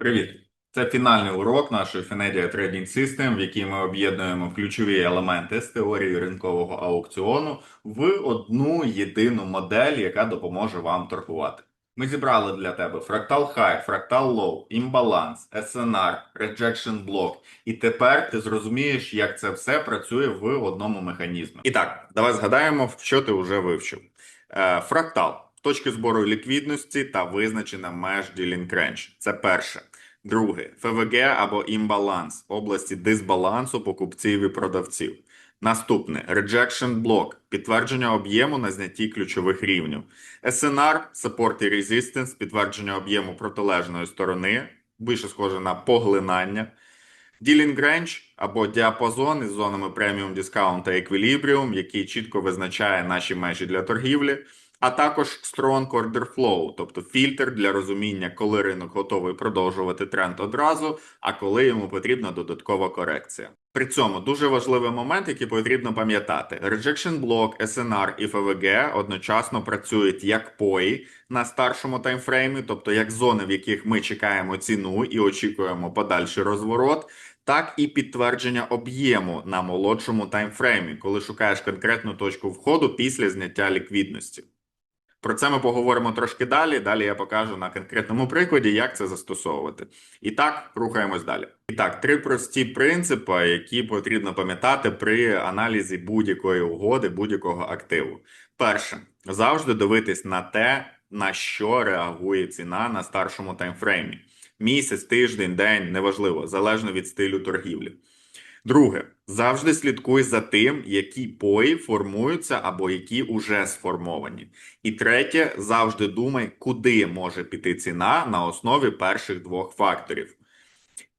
Привіт! Це фінальний урок нашої Finedia Trading System, в якій ми об'єднуємо ключові елементи з теорії ринкового аукціону в одну єдину модель, яка допоможе вам торгувати. Ми зібрали для тебе фрактал High, фрактал Low, імбаланс, SNR, Rejection Block. І тепер ти зрозумієш, як це все працює в одному механізмі. І так, давай згадаємо, що ти вже вивчив. Е, Фрактал. Точки збору ліквідності та визначена меж Ділінг Range. Це перше. Друге, ФВГ або імбаланс. Області дисбалансу покупців і продавців. Наступне. Rejection block. Підтвердження об'єму на знятті ключових рівнів. SNR support і resistance. Підтвердження об'єму протилежної сторони, більше схоже на поглинання. Dealing Range або діапазон із зонами Premium Discount та Equilibrium, який чітко визначає наші межі для торгівлі, а також Strong Order Flow, тобто фільтр для розуміння, коли ринок готовий продовжувати тренд одразу, а коли йому потрібна додаткова корекція. При цьому дуже важливий момент, який потрібно пам'ятати: Rejection Block, SNR і FVG одночасно працюють як пої на старшому таймфреймі, тобто як зони, в яких ми чекаємо ціну і очікуємо подальший розворот так і підтвердження об'єму на молодшому таймфреймі, коли шукаєш конкретну точку входу після зняття ліквідності. Про це ми поговоримо трошки далі. Далі я покажу на конкретному прикладі, як це застосовувати. І так, рухаємось далі. І так, три прості принципи, які потрібно пам'ятати при аналізі будь-якої угоди, будь-якого активу. Перше, завжди дивитись на те, на що реагує ціна на старшому таймфреймі місяць, тиждень, день, неважливо, залежно від стилю торгівлі. Друге, завжди слідкуй за тим, які пої формуються або які уже сформовані. І третє, завжди думай, куди може піти ціна на основі перших двох факторів.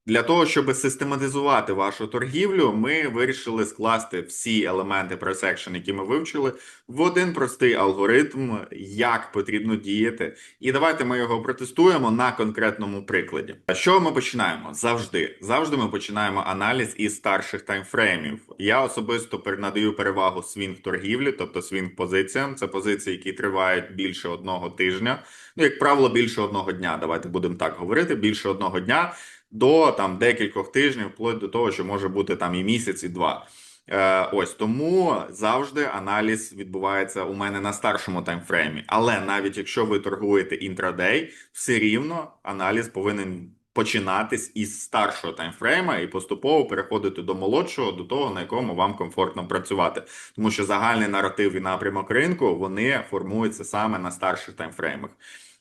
Для того, щоб систематизувати вашу торгівлю, ми вирішили скласти всі елементи пресекшн, які ми вивчили, в один простий алгоритм, як потрібно діяти. І давайте ми його протестуємо на конкретному прикладі. А що ми починаємо? Завжди. Завжди ми починаємо аналіз із старших таймфреймів. Я особисто надаю перевагу свінг торгівлі, тобто свінг позиціям. Це позиції, які тривають більше одного тижня. Ну, як правило, більше одного дня. Давайте будемо так говорити. Більше одного дня до там декількох тижнів, вплоть до того, що може бути там і місяць, і два. Е, Ось тому завжди аналіз відбувається у мене на старшому таймфреймі. Але навіть якщо ви торгуєте інтрадей, все рівно аналіз повинен починатись із старшого таймфрейма і поступово переходити до молодшого, до того на якому вам комфортно працювати, тому що загальний наратив і напрямок ринку вони формуються саме на старших таймфреймах.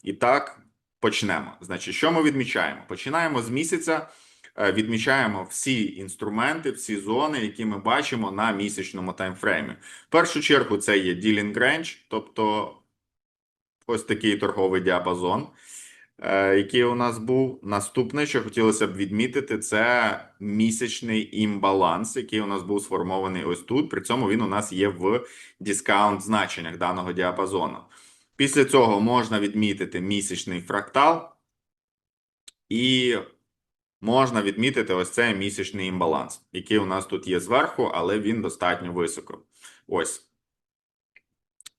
І так. Почнемо. Значить, що ми відмічаємо? Починаємо з місяця. Е, відмічаємо всі інструменти, всі зони, які ми бачимо на місячному таймфреймі. В першу чергу це є Dealing Range, тобто ось такий торговий діапазон, е, який у нас був. Наступне, що хотілося б відмітити, це місячний імбаланс, який у нас був сформований ось тут. При цьому він у нас є в дискаунт значеннях даного діапазону. Після цього можна відмітити місячний фрактал, і можна відмітити ось цей місячний імбаланс, який у нас тут є зверху, але він достатньо високо. Ось.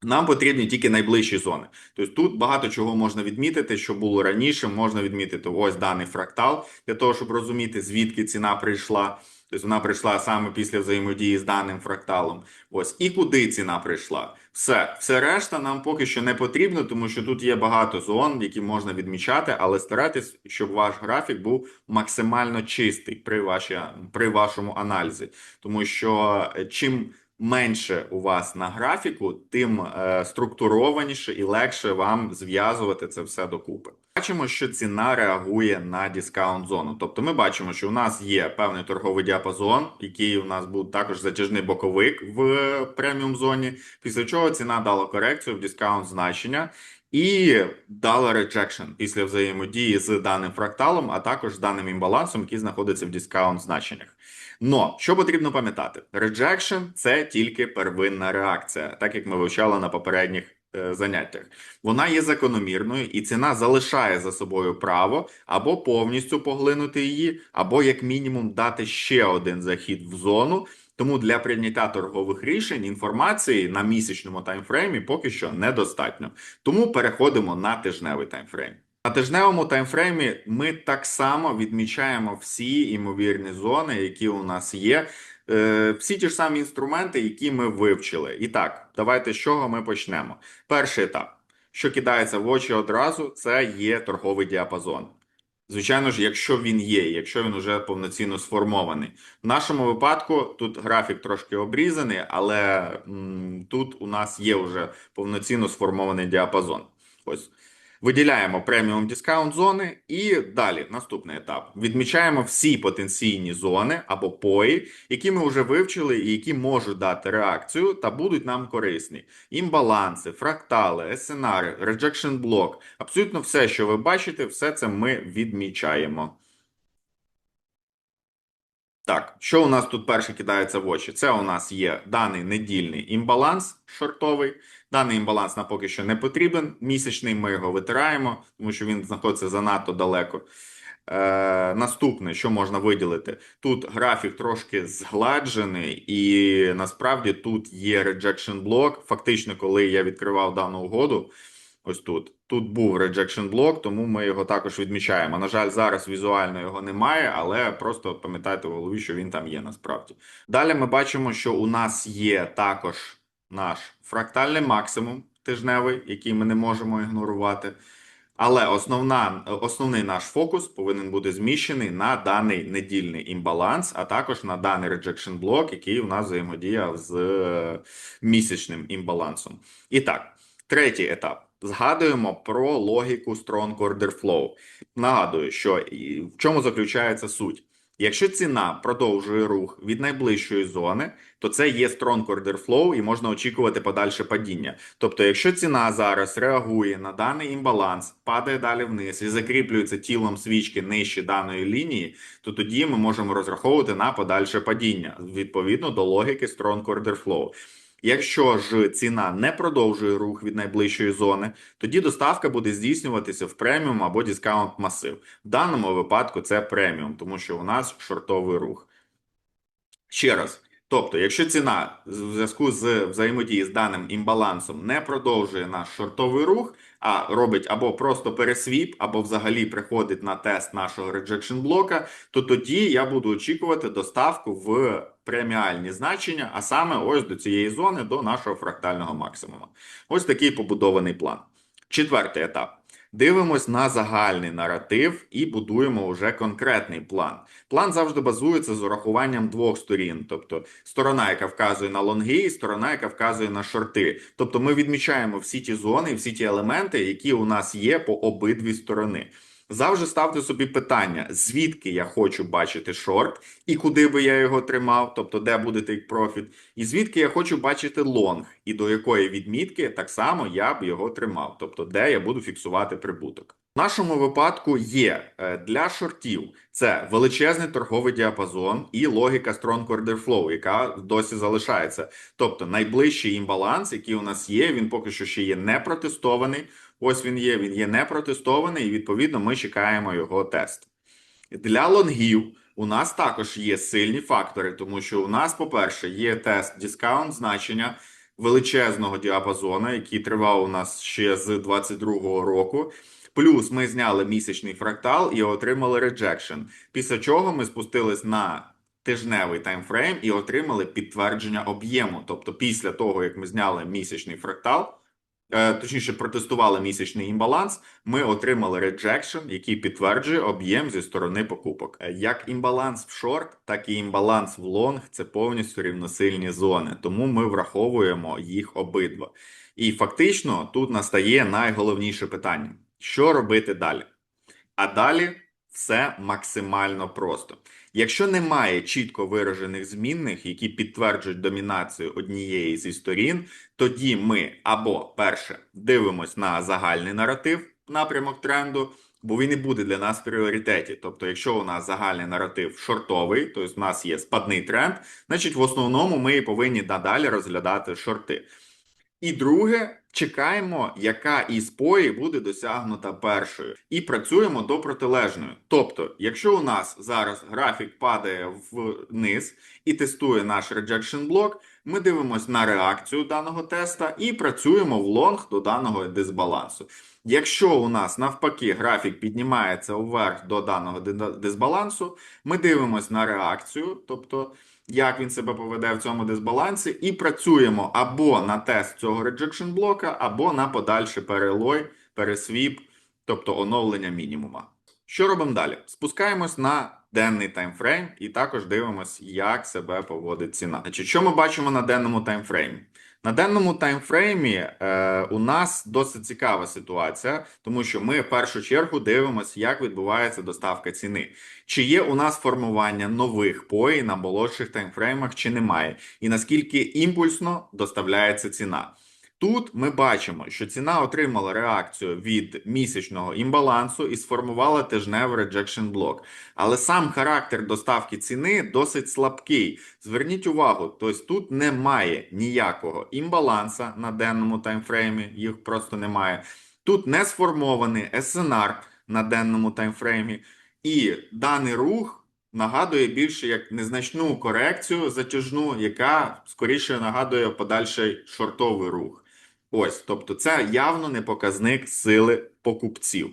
Нам потрібні тільки найближчі зони. Тобто тут багато чого можна відмітити, що було раніше. Можна відмітити ось даний фрактал для того, щоб розуміти, звідки ціна прийшла. Тобто вона прийшла саме після взаємодії з даним фракталом. Ось і куди ціна прийшла. Все, все решта нам поки що не потрібно, тому що тут є багато зон, які можна відмічати, але старайтесь, щоб ваш графік був максимально чистий при вашій, при вашому аналізі, тому що е, чим менше у вас на графіку, тим е, структурованіше і легше вам зв'язувати це все докупи. Бачимо, що ціна реагує на дискаунт зону. Тобто, ми бачимо, що у нас є певний торговий діапазон, який у нас був також затяжний боковик в преміум зоні. Після чого ціна дала корекцію в дискаунт значення. І дала rejection після взаємодії з даним фракталом, а також з даним імбалансом, який знаходиться в дискаунт значеннях. Но що потрібно пам'ятати, rejection – це тільки первинна реакція, так як ми вивчали на попередніх заняттях. Вона є закономірною, і ціна залишає за собою право або повністю поглинути її, або як мінімум дати ще один захід в зону. Тому для прийняття торгових рішень інформації на місячному таймфреймі поки що недостатньо. Тому переходимо на тижневий таймфрейм. На тижневому таймфреймі ми так само відмічаємо всі імовірні зони, які у нас є. Е, Всі ті ж самі інструменти, які ми вивчили. І так, давайте з чого ми почнемо. Перший етап, що кидається в очі одразу, це є торговий діапазон. Звичайно ж, якщо він є, якщо він вже повноцінно сформований. В нашому випадку тут графік трошки обрізаний, але м, тут у нас є вже повноцінно сформований діапазон. Ось. Виділяємо преміум дискаунт зони і далі наступний етап. Відмічаємо всі потенційні зони або пої, які ми вже вивчили і які можуть дати реакцію та будуть нам корисні. Імбаланси, фрактали, SNR, реджекшн блок Абсолютно все, що ви бачите, все це ми відмічаємо. Так, що у нас тут перше кидається в очі? Це у нас є даний недільний імбаланс шортовий. Даний імбаланс нам поки що не потрібен. Місячний ми його витираємо, тому що він знаходиться занадто далеко. Е, наступне, що можна виділити, тут графік трошки згладжений, і насправді тут є rejection блок. Фактично, коли я відкривав дану угоду, ось тут. Тут був rejection блок, тому ми його також відмічаємо. На жаль, зараз візуально його немає, але просто пам'ятайте в голові, що він там є насправді. Далі ми бачимо, що у нас є також наш фрактальний максимум тижневий, який ми не можемо ігнорувати. Але основна, основний наш фокус повинен бути зміщений на даний недільний імбаланс, а також на даний rejection блок, який у нас взаємодіяв з е, місячним імбалансом. І так, третій етап. Згадуємо про логіку Strong Order Flow. Нагадую, що в чому заключається суть. Якщо ціна продовжує рух від найближчої зони, то це є strong order flow і можна очікувати подальше падіння. Тобто, якщо ціна зараз реагує на даний імбаланс, падає далі вниз і закріплюється тілом свічки нижче даної лінії, то тоді ми можемо розраховувати на подальше падіння відповідно до логіки strong order flow. Якщо ж ціна не продовжує рух від найближчої зони, тоді доставка буде здійснюватися в преміум або дискаунт масив. В даному випадку це преміум, тому що у нас шортовий рух. Ще раз. Тобто, якщо ціна в зв'язку з взаємодії з даним імбалансом не продовжує наш шортовий рух, а робить або просто пересвіп, або взагалі приходить на тест нашого rejection блока, то тоді я буду очікувати доставку в преміальні значення, а саме ось до цієї зони, до нашого фрактального максимуму. Ось такий побудований план. Четвертий етап. Дивимось на загальний наратив і будуємо вже конкретний план. План завжди базується з урахуванням двох сторін, тобто сторона, яка вказує на лонги, і сторона, яка вказує на шорти. Тобто ми відмічаємо всі ті зони, всі ті елементи, які у нас є по обидві сторони. Завжди ставте собі питання, звідки я хочу бачити шорт і куди би я його тримав, тобто де буде take profit, і звідки я хочу бачити лонг, і до якої відмітки так само я б його тримав, тобто де я буду фіксувати прибуток. В нашому випадку є е, для шортів це величезний торговий діапазон і логіка Strong Order Flow, яка досі залишається. Тобто найближчий імбаланс, який у нас є, він поки що ще є не протестований. Ось він є, він є не протестований, і відповідно ми чекаємо його тест. Для лонгів у нас також є сильні фактори, тому що у нас, по-перше, є тест дискаунт значення величезного діапазону, який тривав у нас ще з 22-го року. Плюс ми зняли місячний фрактал і отримали реджекшн. Після чого ми спустились на тижневий таймфрейм і отримали підтвердження об'єму. Тобто, після того, як ми зняли місячний фрактал, точніше, протестували місячний імбаланс, ми отримали реджекшн, який підтверджує об'єм зі сторони покупок. Е, Як імбаланс в шорт, так і імбаланс в лонг це повністю рівносильні зони, тому ми враховуємо їх обидва. І фактично тут настає найголовніше питання: що робити далі? А далі все максимально просто. Якщо немає чітко виражених змінних, які підтверджують домінацію однієї зі сторін, тоді ми або перше дивимось на загальний наратив, напрямок тренду, бо він і буде для нас в пріоритеті. Тобто, якщо у нас загальний наратив шортовий, тобто в нас є спадний тренд, значить в основному ми повинні надалі розглядати шорти. І друге, чекаємо, яка із пої буде досягнута першою, і працюємо до протилежної. Тобто, якщо у нас зараз графік падає вниз і тестує наш rejection блок, Ми дивимося на реакцію даного теста і працюємо в лонг до даного дисбалансу. Якщо у нас навпаки графік піднімається вверх до даного дисбалансу, ми дивимося на реакцію, тобто як він себе поведе в цьому дисбалансі, і працюємо або на тест цього rejection блока, або на подальший перелой, пересвіп, тобто оновлення мінімума. Що робимо далі? Спускаємось на денний таймфрейм і також дивимося, як себе поводить ціна. Значить, що ми бачимо на денному таймфреймі? На денному таймфреймі е, у нас досить цікава ситуація, тому що ми в першу чергу дивимося, як відбувається доставка ціни. Чи є у нас формування нових пої на молодших таймфреймах, чи немає, і наскільки імпульсно доставляється ціна. Тут ми бачимо, що ціна отримала реакцію від місячного імбалансу і сформувала тижневий rejection блок. Але сам характер доставки ціни досить слабкий. Зверніть увагу, тобто тут немає ніякого імбаланса на денному таймфреймі, їх просто немає. Тут не сформований SNR на денному таймфреймі, і даний рух нагадує більше як незначну корекцію затяжну, яка скоріше нагадує подальший шортовий рух. Ось, тобто, це явно не показник сили покупців.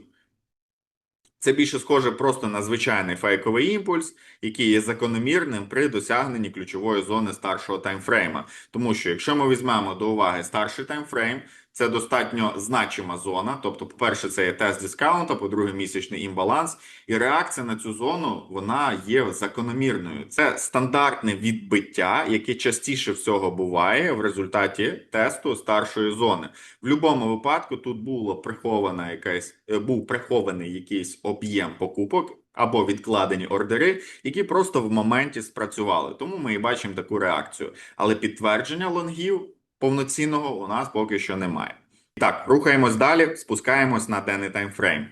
Це більше схоже просто на звичайний фейковий імпульс, який є закономірним при досягненні ключової зони старшого таймфрейма. Тому що, якщо ми візьмемо до уваги старший таймфрейм, це достатньо значима зона. Тобто, по-перше, це є тест дискаунта, по-друге, місячний імбаланс. І реакція на цю зону вона є закономірною. Це стандартне відбиття, яке частіше всього буває в результаті тесту старшої зони. В будь-якому випадку тут було прихована якась е, був прихований якийсь об'єм покупок. Або відкладені ордери, які просто в моменті спрацювали. Тому ми і бачимо таку реакцію. Але підтвердження лонгів повноцінного у нас поки що немає. Так, рухаємось далі, спускаємось на денний таймфрейм.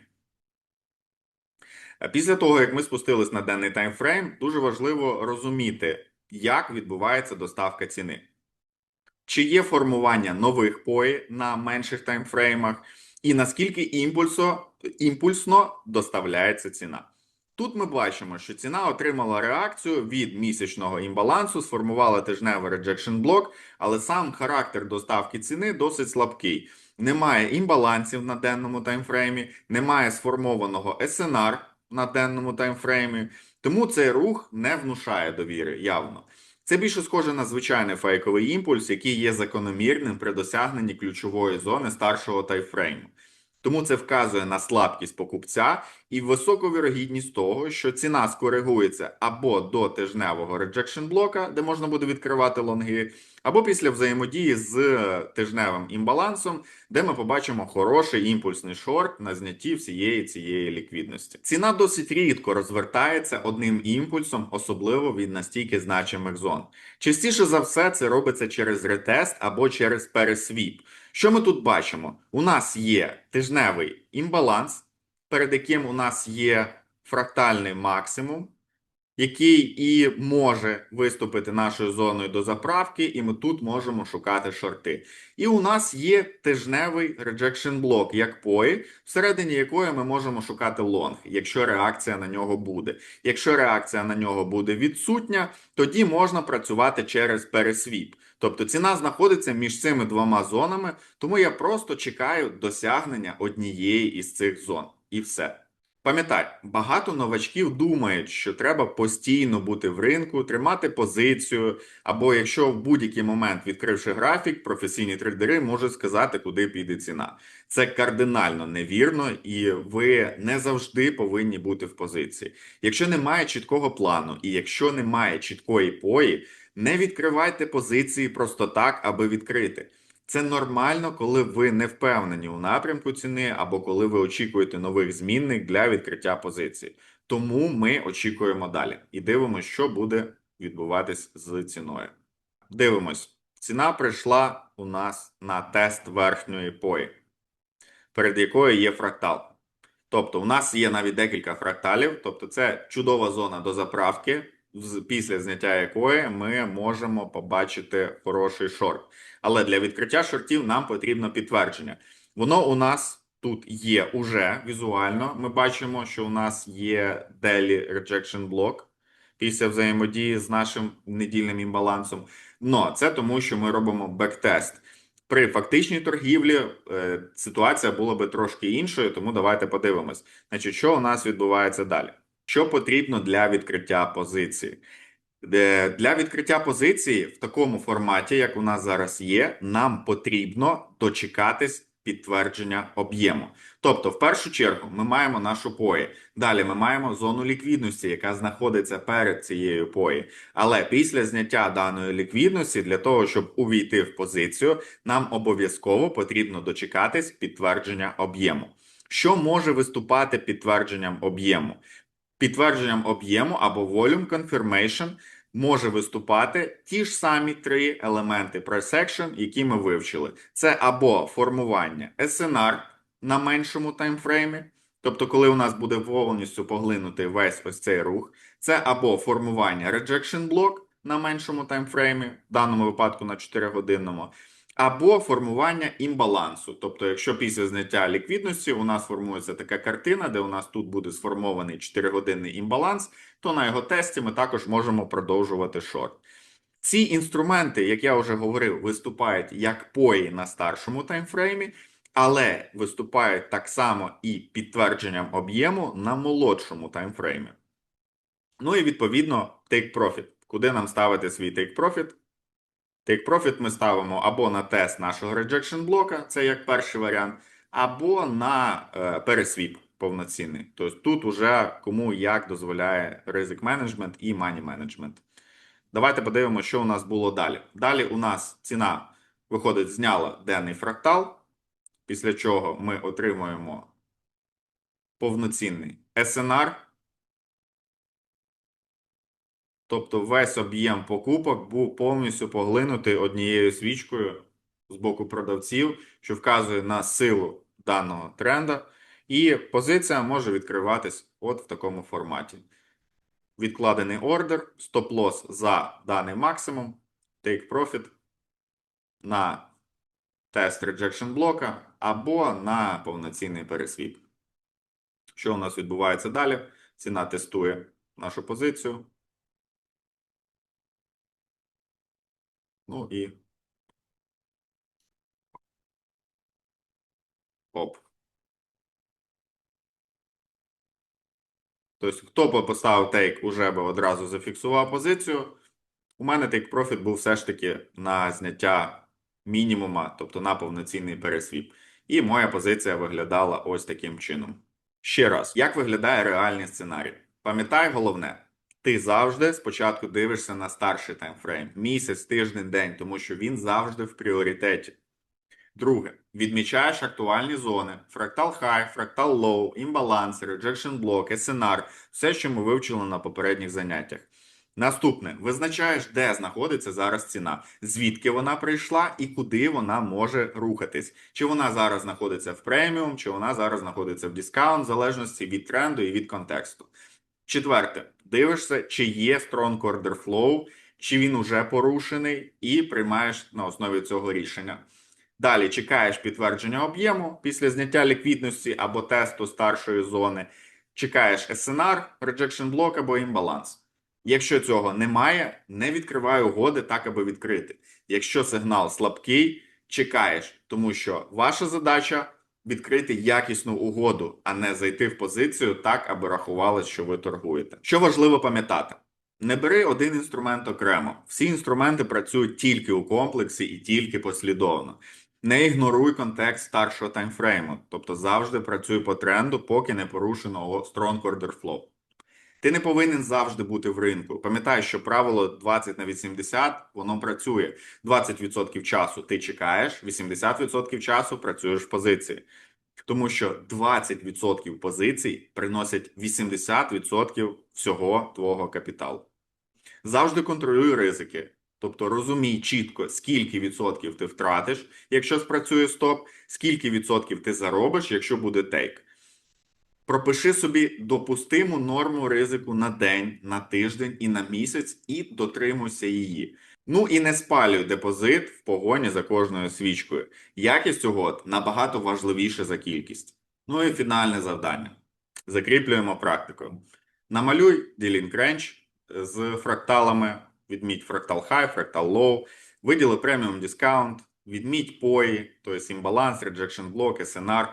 Після того, як ми спустились на денний таймфрейм, дуже важливо розуміти, як відбувається доставка ціни. Чи є формування нових пої на менших таймфреймах, і наскільки імпульсо, імпульсно доставляється ціна. Тут ми бачимо, що ціна отримала реакцію від місячного імбалансу, сформувала тижневий rejection блок, але сам характер доставки ціни досить слабкий. Немає імбалансів на денному таймфреймі, немає сформованого SNR на денному таймфреймі, тому цей рух не внушає довіри явно. Це більше схоже на звичайний фейковий імпульс, який є закономірним при досягненні ключової зони старшого таймфрейму. Тому це вказує на слабкість покупця і високу вірогідність того, що ціна скоригується або до тижневого rejection блока, де можна буде відкривати лонги, або після взаємодії з тижневим імбалансом, де ми побачимо хороший імпульсний шорт на знятті всієї цієї ліквідності. Ціна досить рідко розвертається одним імпульсом, особливо від настільки значимих зон. Частіше за все, це робиться через ретест або через пересвіп. Що ми тут бачимо? У нас є тижневий імбаланс, перед яким у нас є фрактальний максимум, який і може виступити нашою зоною до заправки, і ми тут можемо шукати шорти. І у нас є тижневий rejection блок, як пої, всередині якої ми можемо шукати лонг, якщо реакція на нього буде. Якщо реакція на нього буде відсутня, тоді можна працювати через пересвіп. Тобто ціна знаходиться між цими двома зонами, тому я просто чекаю досягнення однієї із цих зон. І все. Пам'ятай, багато новачків думають, що треба постійно бути в ринку, тримати позицію, або якщо в будь-який момент, відкривши графік, професійні трейдери можуть сказати, куди піде ціна. Це кардинально невірно, і ви не завжди повинні бути в позиції. Якщо немає чіткого плану, і якщо немає чіткої пої, не відкривайте позиції просто так, аби відкрити. Це нормально, коли ви не впевнені у напрямку ціни, або коли ви очікуєте нових змінних для відкриття позиції. Тому ми очікуємо далі і дивимося, що буде відбуватись з ціною. Дивимось, ціна прийшла у нас на тест верхньої пої, перед якою є фрактал. Тобто, у нас є навіть декілька фракталів, тобто це чудова зона до заправки, після зняття якої ми можемо побачити хороший шорт. Але для відкриття шортів нам потрібно підтвердження. Воно у нас тут є уже візуально. Ми бачимо, що у нас є daily rejection блок після взаємодії з нашим недільним імбалансом. Но це тому, що ми робимо бектест. При фактичній торгівлі е, ситуація була би трошки іншою, тому давайте подивимось. Значить, що у нас відбувається далі? Що потрібно для відкриття позиції? Для відкриття позиції в такому форматі, як у нас зараз є, нам потрібно дочекатись підтвердження об'єму. Тобто, в першу чергу, ми маємо нашу пої. Далі ми маємо зону ліквідності, яка знаходиться перед цією пої. Але після зняття даної ліквідності, для того, щоб увійти в позицію, нам обов'язково потрібно дочекатись підтвердження об'єму. Що може виступати підтвердженням об'єму? Підтвердженням об'єму або volume confirmation може виступати ті ж самі три елементи price action, які ми вивчили. Це або формування SNR на меншому таймфреймі, тобто, коли у нас буде повністю поглинути весь ось цей рух, це або формування rejection block на меншому таймфреймі, в даному випадку на 4-годинному, або формування імбалансу. Тобто, якщо після зняття ліквідності у нас формується така картина, де у нас тут буде сформований 4-годинний імбаланс, то на його тесті ми також можемо продовжувати шорт. Ці інструменти, як я вже говорив, виступають як пої на старшому таймфреймі, але виступають так само і підтвердженням об'єму на молодшому таймфреймі. Ну і відповідно take profit. Куди нам ставити свій take profit? Take profit ми ставимо або на тест нашого rejection блока, це як перший варіант, або на е, пересвіп повноцінний. Тобто тут уже кому як дозволяє ризик менеджмент і мані менеджмент. Давайте подивимося, що у нас було далі. Далі у нас ціна виходить, зняла денний фрактал, після чого ми отримуємо повноцінний SNR. Тобто весь об'єм покупок був повністю поглинутий однією свічкою з боку продавців, що вказує на силу даного тренда. І позиція може відкриватись от в такому форматі. Відкладений ордер, стоп-лосс за даний максимум, take profit на тест rejection блока або на повноцінний пересвіп. Що у нас відбувається далі? Ціна тестує нашу позицію. Ну і оп. Тобто, хто би поставив тейк, уже би одразу зафіксував позицію. У мене тейк профіт був все ж таки на зняття мінімума, тобто на повноцінний пересвіп. І моя позиція виглядала ось таким чином. Ще раз, як виглядає реальний сценарій? Пам'ятай головне, ти завжди спочатку дивишся на старший таймфрейм, місяць, тиждень, день, тому що він завжди в пріоритеті. Друге, відмічаєш актуальні зони: фрактал high, фрактал low, імбаланс, rejection block, SNR, все, що ми вивчили на попередніх заняттях. Наступне, визначаєш, де знаходиться зараз ціна, звідки вона прийшла і куди вона може рухатись. Чи вона зараз знаходиться в преміум, чи вона зараз знаходиться в дискаунт, в залежності від тренду і від контексту. Четверте, дивишся, чи є strong order flow, чи він уже порушений, і приймаєш на основі цього рішення. Далі чекаєш підтвердження об'єму після зняття ліквідності або тесту старшої зони. Чекаєш SNR, rejection block або імбаланс. Якщо цього немає, не відкривай угоди так, аби відкрити. Якщо сигнал слабкий, чекаєш, тому що ваша задача відкрити якісну угоду, а не зайти в позицію так, аби рахувалось, що ви торгуєте. Що важливо пам'ятати. Не бери один інструмент окремо. Всі інструменти працюють тільки у комплексі і тільки послідовно. Не ігноруй контекст старшого таймфрейму, тобто завжди працюй по тренду, поки не порушено strong order flow. Ти не повинен завжди бути в ринку. Пам'ятай, що правило 20 на 80 воно працює. 20% часу ти чекаєш, 80% часу працюєш в позиції. Тому що 20% позицій приносять 80% всього твого капіталу. Завжди контролюй ризики. Тобто розумій чітко, скільки відсотків ти втратиш, якщо спрацює стоп, скільки відсотків ти заробиш, якщо буде тейк. Пропиши собі допустиму норму ризику на день, на тиждень і на місяць, і дотримуйся її. Ну і не спалюй депозит в погоні за кожною свічкою. Якість угод набагато важливіше за кількість. Ну і фінальне завдання. Закріплюємо практикою. Намалюй ділінг ренч з фракталами відміть Fractal High, Fractal Low, виділи преміум дискаунт, відміть POI, тобто імбаланс, rejection block, SNR,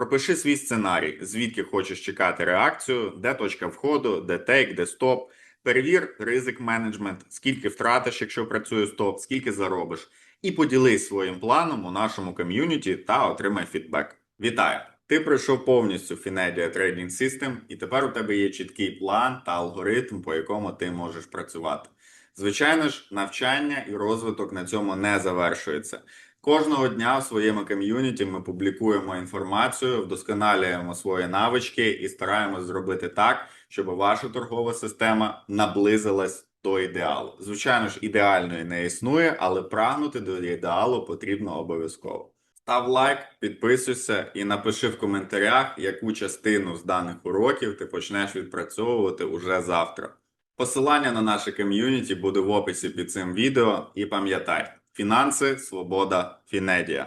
пропиши свій сценарій, звідки хочеш чекати реакцію, де точка входу, де тейк, де стоп. Перевір ризик менеджмент, скільки втратиш, якщо працює стоп, скільки заробиш, і поділись своїм планом у нашому ком'юніті та отримай фідбек. Вітаю! Ти пройшов повністю Finedia Trading System, і тепер у тебе є чіткий план та алгоритм, по якому ти можеш працювати. Звичайно ж, навчання і розвиток на цьому не завершується. Кожного дня в своєму ком'юніті ми публікуємо інформацію, вдосконалюємо свої навички і стараємось зробити так, щоб ваша торгова система наблизилась до ідеалу. Звичайно ж, ідеальної не існує, але прагнути до ідеалу потрібно обов'язково. Став лайк, підписуйся і напиши в коментарях, яку частину з даних уроків ти почнеш відпрацьовувати уже завтра. Посилання на наше ком'юніті буде в описі під цим відео. І пам'ятай, фінанси, свобода, Фінедія.